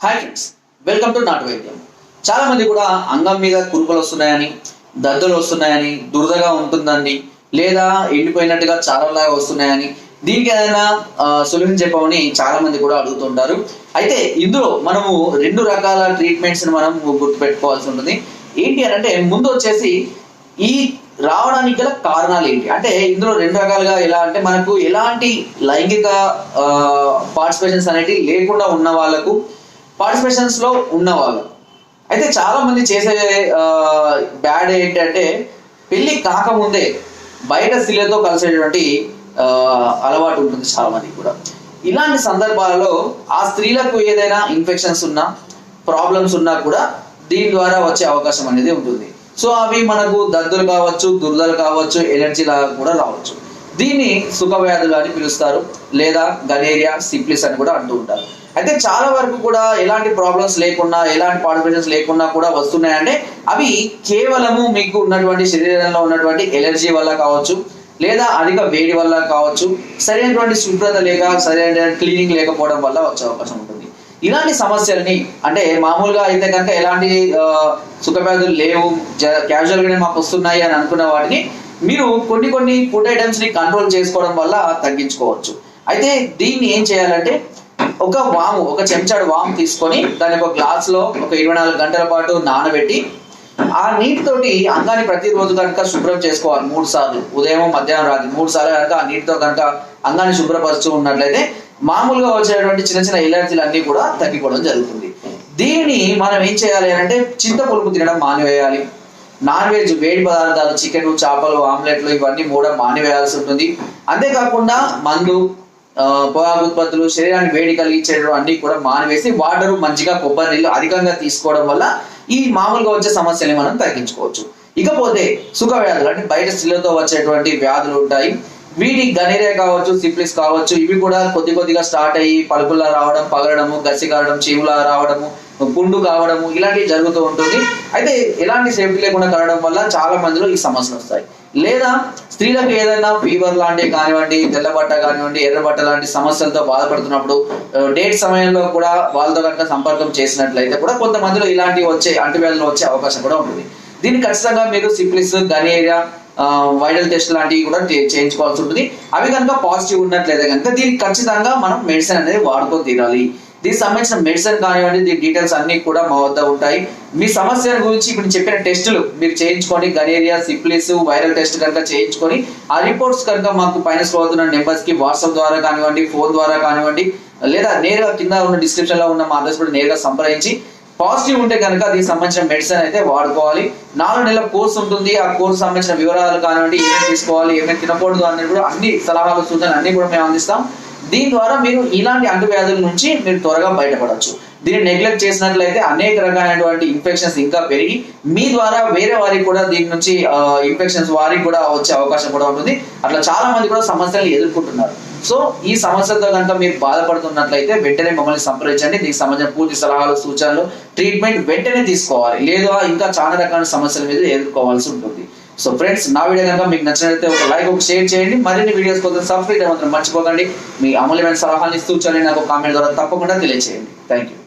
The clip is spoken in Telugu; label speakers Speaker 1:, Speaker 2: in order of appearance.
Speaker 1: హాయ్ ఫ్రెండ్స్ వెల్కమ్ టు నాటు వైద్యం చాలా మంది కూడా అంగం మీద కురుపులు వస్తున్నాయని దద్దులు వస్తున్నాయని దురదగా ఉంటుందండి లేదా ఎండిపోయినట్టుగా చారలాగా వస్తున్నాయని దీనికి ఏదైనా సొల్యూషన్ చెప్పమని చాలా మంది కూడా అడుగుతుంటారు. అయితే ఇందులో మనము రెండు రకాల ట్రీట్మెంట్స్ మనం గుర్తుపెట్టుకోవాల్సి ఉంటుంది. ఏంటి అని అంటే ముందు వచ్చేసి ఈ రావడానికి గల కారణాలు ఏంటి? అంటే ఇందులో రెండు రకాలుగా ఎలా అంటే మనకు ఎలాంటి లైంగిక పార్టిసిపేషన్స్ అనేటివి లేకుండా ఉన్న వాళ్ళకు పార్టిసిపేషన్స్లో ఉన్నవాళ్ళు. అయితే చాలా మంది చేసే బ్యాడ్ ఏంటంటే పెళ్ళి కాకముందే బయట స్త్రీలతో కలిసేటువంటి అలవాటు ఉంటుంది చాలా మందికి కూడా. ఇలాంటి సందర్భాలలో ఆ స్త్రీలకు ఏదైనా ఇన్ఫెక్షన్స్ ఉన్నా ప్రాబ్లమ్స్ ఉన్నా కూడా దీని ద్వారా వచ్చే అవకాశం అనేది ఉంటుంది. సో అవి మనకు దద్దులు కావచ్చు దురదలు కావచ్చు ఎనర్జీ లాగా కూడా రావచ్చు. దీన్ని సుఖవ్యాధులు అని పిలుస్తారు లేదా గనేరియా సిప్లిస్ అని కూడా అంటూ ఉంటారు. అయితే చాలా వరకు కూడా ఎలాంటి ప్రాబ్లమ్స్ లేకుండా ఎలాంటి పార్టిసిపేషన్స్ లేకుండా కూడా వస్తున్నాయంటే అవి కేవలము మీకు ఉన్నటువంటి శరీరంలో ఉన్నటువంటి ఎలర్జీ వల్ల కావచ్చు లేదా అధిక వేడి వల్ల కావచ్చు సరైనటువంటి శుభ్రత లేక సరైన క్లీనింగ్ లేకపోవడం వల్ల వచ్చే అవకాశం ఉంటుంది. ఇలాంటి సమస్యల్ని అంటే మామూలుగా అయితే కనుక ఎలాంటి సుఖవ్యాధులు లేవు క్యాజువల్గానే మాకు వస్తున్నాయి అని అనుకున్న వాటిని మీరు కొన్ని కొన్ని ఫుడ్ ఐటమ్స్ని కంట్రోల్ చేసుకోవడం వల్ల తగ్గించుకోవచ్చు. అయితే దీన్ని ఏం చేయాలంటే ఒక వాము ఒక చెంచాడు వాము తీసుకొని దాన్ని ఒక గ్లాస్లో ఒక ఇరవై నాలుగు గంటల పాటు నానబెట్టి ఆ నీటితోటి అంగాన్ని ప్రతిరోజు కనుక శుభ్రం చేసుకోవాలి మూడు సార్లు. ఉదయం మధ్యాహ్నం రాత్రి మూడు సార్లు కనుక ఆ నీటితో కనుక అంగాన్ని శుభ్రపరుచు ఉన్నట్లయితే మామూలుగా వచ్చేటువంటి చిన్న చిన్న ఎలర్జీలు అన్ని కూడా తగ్గిపోవడం జరుగుతుంది. దీన్ని మనం ఏం చేయాలి అంటే చింతపులుపు తినడం మానివేయాలి. నాన్ వెజ్ వేడి పదార్థాలు చికెన్ చేపలు ఆమ్లెట్లు ఇవన్నీ కూడా మానివేయాల్సి ఉంటుంది. అంతేకాకుండా మందు పొగాకు ఉత్పత్తులు శరీరానికి వేడి కలిగించడం అన్ని కూడా మానివేసి వాటర్ మంచిగా కొబ్బరి నీళ్ళు అధికంగా తీసుకోవడం వల్ల ఈ మామూలుగా వచ్చే సమస్యల్ని మనం తగ్గించుకోవచ్చు. ఇకపోతే సుఖ వ్యాధులు అంటే బయట స్త్రీలతో వచ్చేటువంటి వ్యాధులు ఉంటాయి. వీటి గనేరియా కావచ్చు సిప్లిస్ కావచ్చు ఇవి కూడా కొద్ది కొద్దిగా స్టార్ట్ అయ్యి పలుపులా రావడం పగలడము గసి కారడం చీములా రావడము పుండు కావడము ఇలాంటివి జరుగుతూ ఉంటుంది. అయితే ఎలాంటి సేఫ్టీ లేకుండా కలగడం వల్ల చాలా మందిలో ఈ సమస్యలు వస్తాయి. లేదా స్త్రీలకు ఏదైనా ఫీవర్ లాంటివి కానివ్వండి తెల్లబట్ట కానివ్వండి ఎర్రబట్ట లాంటి సమస్యలతో బాధపడుతున్నప్పుడు డేట్ సమయంలో కూడా వాళ్ళతో కనుక సంపర్కం చేసినట్లయితే కూడా కొంతమందిలో ఇలాంటివి వచ్చే అంటువ్యాధులు వచ్చే అవకాశం కూడా ఉంటుంది. దీన్ని ఖచ్చితంగా మీరు సిప్లిస్ గనేరియా వైరల్ టెస్ట్ లాంటివి కూడా చే- చేయించుకోవాల్సి ఉంటుంది. అవి కనుక పాజిటివ్ ఉన్నట్లయితే కనుక దీనికి ఖచ్చితంగా మనం మెడిసిన్ అనేది వాడుకొని తీరాలి. దీనికి సంబంధించిన మెడిసిన్ కానివ్వండి దీని డీటెయిల్స్ అన్ని కూడా మా వద్ద ఉంటాయి. మీ సమస్య గురించి ఇప్పుడు చెప్పిన టెస్టులు మీరు చేయించుకొని గనేరియా సిప్లిస్ వైరల్ టెస్ట్ కనుక చేయించుకొని ఆ రిపోర్ట్స్ కనుక మాకు పైన స్లో అవుతున్న నెంబర్స్కి వాట్సాప్ ద్వారా కానివ్వండి ఫోన్ ద్వారా కానివ్వండి లేదా నేరుగా కింద ఉన్న డిస్క్రిప్షన్లో ఉన్న మా అడ్రస్ కూడా నేరుగా సంప్రదించి పాజిటివ్ ఉంటే కనుక దీనికి సంబంధించిన మెడిసిన్ అయితే వాడుకోవాలి. నాలుగు నెలల కోర్స్ ఉంటుంది. ఆ కోర్స్ సంబంధించిన వివరాలు కానివ్వండి ఏమేమి తీసుకోవాలి ఏమేమి తినకూడదు అనేది కూడా అన్ని సలహాలు సూచనలు అన్ని కూడా మేము అందిస్తాం. దీని ద్వారా మీరు ఇలాంటి అంటువ్యాధుల నుంచి మీరు త్వరగా బయటపడవచ్చు. దీన్ని నెగ్లెక్ట్ చేసినట్లయితే అనేక రకాలైనటువంటి ఇన్ఫెక్షన్స్ ఇంకా పెరిగి మీ ద్వారా వేరే వారికి కూడా దీని నుంచి ఇన్ఫెక్షన్స్ వారికి కూడా వచ్చే అవకాశం కూడా ఉంటుంది. అట్లా చాలా మంది కూడా సమస్యలు ఎదుర్కొంటున్నారు. సో ఈ సమస్యలతో కనుక మీరు బాధపడుతున్నట్లయితే వెంటనే మమ్మల్ని సంప్రదించండి. దీనికి సంబంధించిన పూర్తి సలహాలు సూచనలు ట్రీట్మెంట్ వెంటనే తీసుకోవాలి. లేదా ఇంకా చాలా రకాల సమస్యల మీద ఎదుర్కోవాల్సి ఉంటుంది. సో ఫ్రెండ్స్ నా వీడియో కనుక మీకు నచ్చినట్లయితే ఒక లైక్ ఒక షేర్ చేయండి. మరిన్ని వీడియోస్ కోసం సబ్స్క్రైబ్ మాత్రం మర్చిపోకండి. మీ అమూల్యమైన సలహాలు ఇస్తూ సూచనలు నాకు కామెంట్ ద్వారా తప్పకుండా తెలియజేయండి థ్యాంక్ యూ